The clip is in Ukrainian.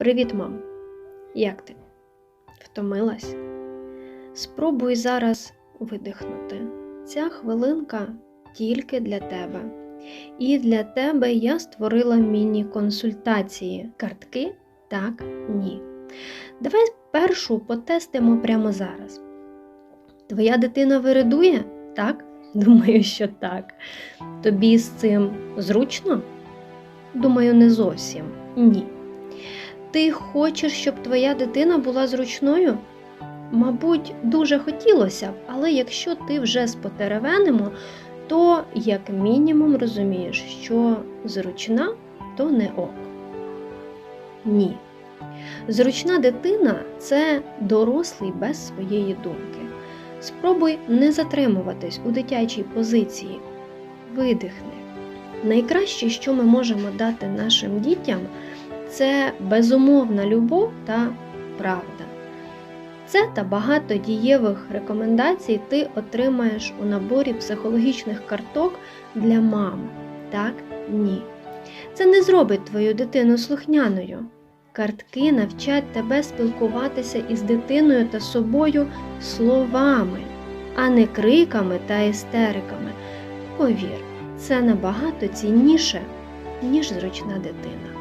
Привіт, мам. Як ти? Втомилась? Спробуй зараз видихнути. Ця хвилинка тільки для тебе. І для тебе я створила міні-консультації. Картки так, ні. Давай першу потестимо прямо зараз. Твоя дитина виридує? Так? Думаю, що так. Тобі з цим зручно? Думаю, не зовсім ні. Ти хочеш, щоб твоя дитина була зручною? Мабуть, дуже хотілося б, але якщо ти вже з потеревенимо, то як мінімум розумієш, що зручна то не ок. Ні. Зручна дитина це дорослий без своєї думки. Спробуй не затримуватись у дитячій позиції. Видихни. Найкраще, що ми можемо дати нашим дітям, це безумовна любов та правда. Це та багато дієвих рекомендацій ти отримаєш у наборі психологічних карток для мам. Так, ні. Це не зробить твою дитину слухняною. Картки навчать тебе спілкуватися із дитиною та собою словами, а не криками та істериками. Повір, це набагато цінніше, ніж зручна дитина.